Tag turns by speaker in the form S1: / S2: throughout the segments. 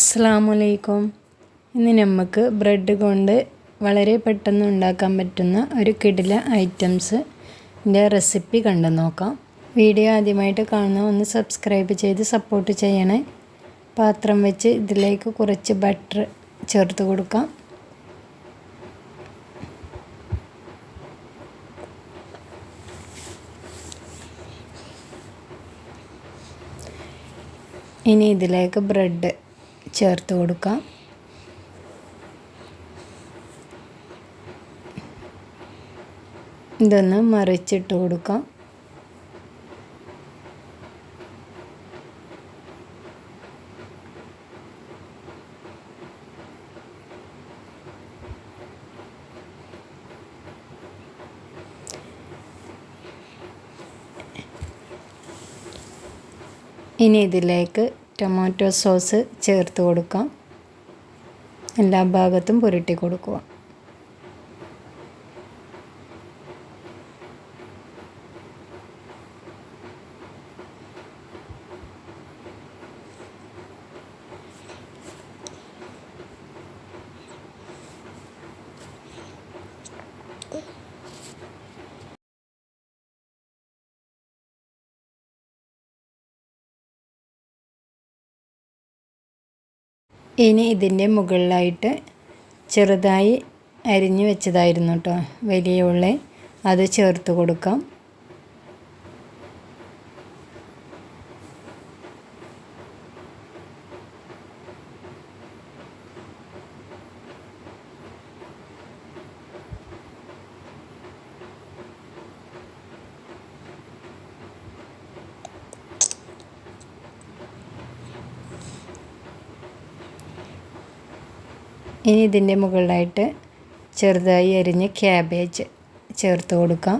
S1: അസ്സാമലൈക്കും ഇന്ന് നമുക്ക് ബ്രെഡ് കൊണ്ട് വളരെ പെട്ടെന്ന് ഉണ്ടാക്കാൻ പറ്റുന്ന ഒരു കിടില ഐറ്റംസിന്റെ റെസിപ്പി കണ്ടു നോക്കാം. വീഡിയോ ആദ്യമായിട്ട് കാണുന്ന ഒന്ന് സബ്സ്ക്രൈബ് ചെയ്ത് സപ്പോർട്ട് ചെയ്യണേ. പാത്രം വെച്ച് ഇതിലേക്ക് കുറച്ച് ബട്ടർ ചേർത്ത് കൊടുക്കാം. ഇനി ഇതിലേക്ക് ബ്രെഡ് ചേർത്ത് കൊടുക്കാം. ഇതൊന്ന് മറിച്ചിട്ട് കൊടുക്കാം. ഇനി ഇതിലേക്ക് ടൊമാറ്റോ സോസ് ചേർത്ത് കൊടുക്കാം. എല്ലാ ഭാഗത്തും പുരട്ടി കൊടുക്കുക. ഇനി ഇതിന്റെ മുകളിലായിട്ട് ചെറുതായി അരിഞ്ഞു വെച്ചതായിരുന്നു കേട്ടോ. വലിയ ഉള്ളി. അത് ചേർത്ത് കൊടുക്കാം. ഇനി ഇതിന്റെ മുകളിലായിട്ട് ചെറുതായി അരിഞ്ഞ് ക്യാബേജ് ചേർത്ത് കൊടുക്കാം.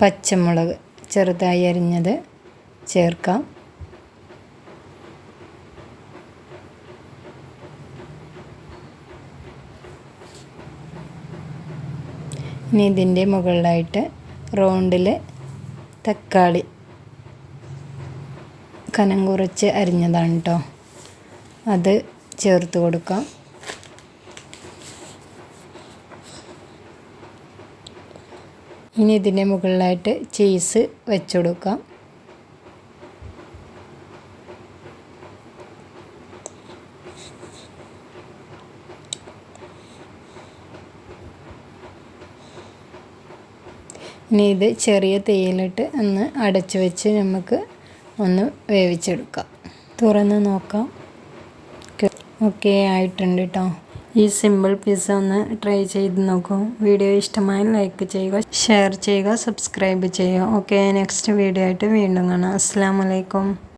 S1: പച്ചമുളക് ചെറുതായി അരിഞ്ഞത് ചേർക്കാം. ഇനി ഇതിന്റെ മുകളിലായിട്ട് റൗണ്ടിൽ തക്കാളി കനം കുറച്ച് അരിഞ്ഞതാണ് കേട്ടോ അത് ചേർത്ത് കൊടുക്കാം. ഇനി ഇതിന്റെ മുകളിലായിട്ട് ചീസ് വെച്ചുകൊടുക്കാം ഇനി ഇത് ചെറിയ തീയിലിട്ട് ഒന്ന് അടച്ചു വെച്ച് നമുക്ക് ഒന്ന് വേവിച്ചെടുക്കാം. തുറന്ന് നോക്കാം. ഓക്കെ ആയിട്ടുണ്ട് കേട്ടോ ഈ സിമ്പിൾ പിസ്സ ഒന്ന് ട്രൈ ചെയ്ത് നോക്കൂ. വീഡിയോ ഇഷ്ടമായി ലൈക്ക് ചെയ്യുക ഷെയർ ചെയ്യുക സബ്സ്ക്രൈബ് ചെയ്യുക. ഓക്കെ നെക്സ്റ്റ് വീഡിയോ ആയിട്ട് വീണ്ടും കാണാം. അസ്സാം വലൈക്കും